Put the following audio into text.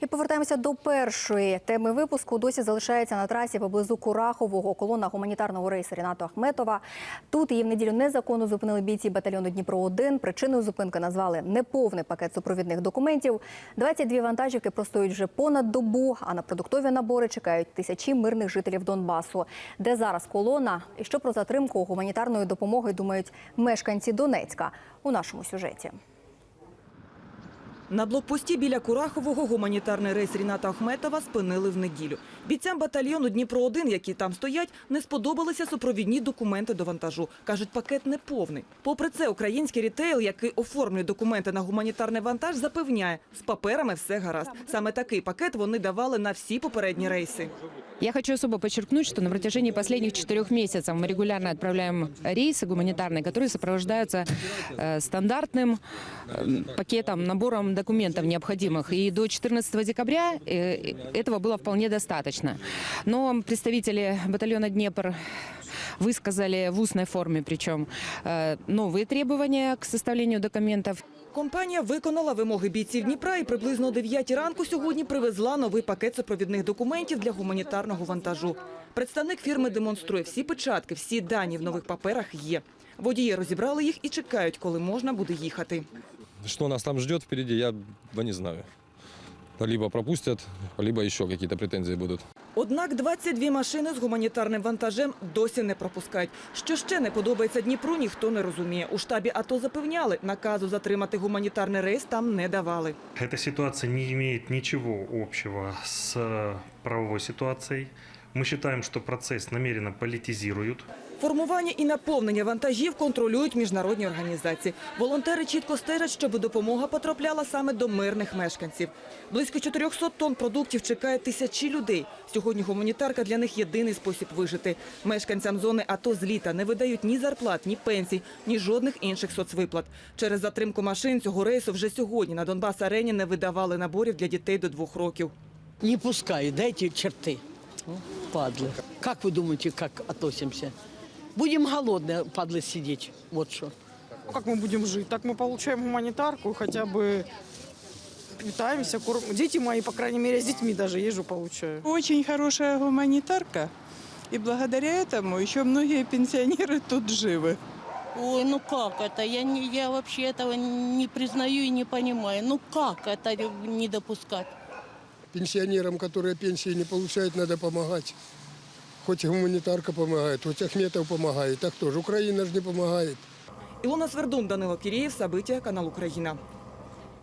І повертаємося до першої теми випуску. Досі залишається на трасі поблизу Курахового колона гуманітарного рейсу Ріната Ахметова. Тут її в неділю незаконно зупинили бійці батальйону Дніпро 1 Причиною зупинки назвали неповний пакет супровідних документів. 22 вантажівки простоють вже понад добу. А на продуктові набори чекають тисячі мирних жителів Донбасу. Де зараз колона і що про затримку гуманітарної допомоги думають мешканці Донецька у нашому сюжеті. На блокпості біля Курахового гуманітарний рейс Ріната Ахметова спинили в неділю. Бійцям батальйону Дніпро-1, які там стоять, не сподобалися супровідні документи до вантажу. Кажуть, пакет не повний. Попри це, український рітейл, який оформлює документи на гуманітарний вантаж, запевняє, з паперами все гаразд. Саме такий пакет вони давали на всі попередні рейси. Я хочу особо подчеркнуть, что на протяжении последних четырех месяцев мы регулярно отправляем рейсы гуманитарные, которые сопровождаются э, стандартным э, пакетом, набором документов необходимых. И до 14 декабря э, этого было вполне достаточно. Но представители батальона «Днепр» высказали в устной форме, причем э, новые требования к составлению документов. Компанія виконала вимоги бійців Дніпра і приблизно о 9 ранку сьогодні привезла новий пакет супровідних документів для гуманітарного вантажу. Представник фірми демонструє всі печатки, всі дані в нових паперах є. Водії розібрали їх і чекають, коли можна буде їхати. Что нас там ждет впереди, я да не знаю. Либо пропустят, либо еще какие-то претензии будут. Однак 22 машини з гуманітарним вантажем досі не пропускають. Що ще не подобається Дніпру, ніхто не розуміє. У штабі АТО запевняли, наказу затримати гуманітарний рейс там не давали. Ця ситуація не має нічого спільного з правовою правовой ситуацией. Мы считаем, что процесс намеренно политизируют. Формування і наповнення вантажів контролюють міжнародні організації. Волонтери чітко стежать, щоб допомога потрапляла саме до мирних мешканців. Близько 400 тонн продуктів чекає тисячі людей. Сьогодні гуманітарка для них єдиний спосіб вижити. Мешканцям зони АТО з літа не видають ні зарплат, ні пенсій, ні жодних інших соцвиплат. Через затримку машин цього рейсу вже сьогодні на Донбас-арені не видавали наборів для дітей до двох років. Не пускают, дайте черты. Ну, Падлы. Как вы думаете, как относимся? Будем голодные, падлы, сидеть. Вот что. Как мы будем жить? Так мы получаем гуманитарку, хотя бы питаемся, корм. Дети мои, по крайней мере, с детьми даже езжу, получаю. Очень хорошая гуманитарка. И благодаря этому еще многие пенсионеры тут живы. Ой, ну как это? Я, не, я вообще этого не признаю и не понимаю. Ну как это не допускать? Пенсионерам, которые пенсии не получают, надо помогать. Хоть гуманитарка помогает, хоть Ахметов помогает, так тоже. Украина же не помогает. Ілона Свердун, Данило Киреев, события, канал Україна.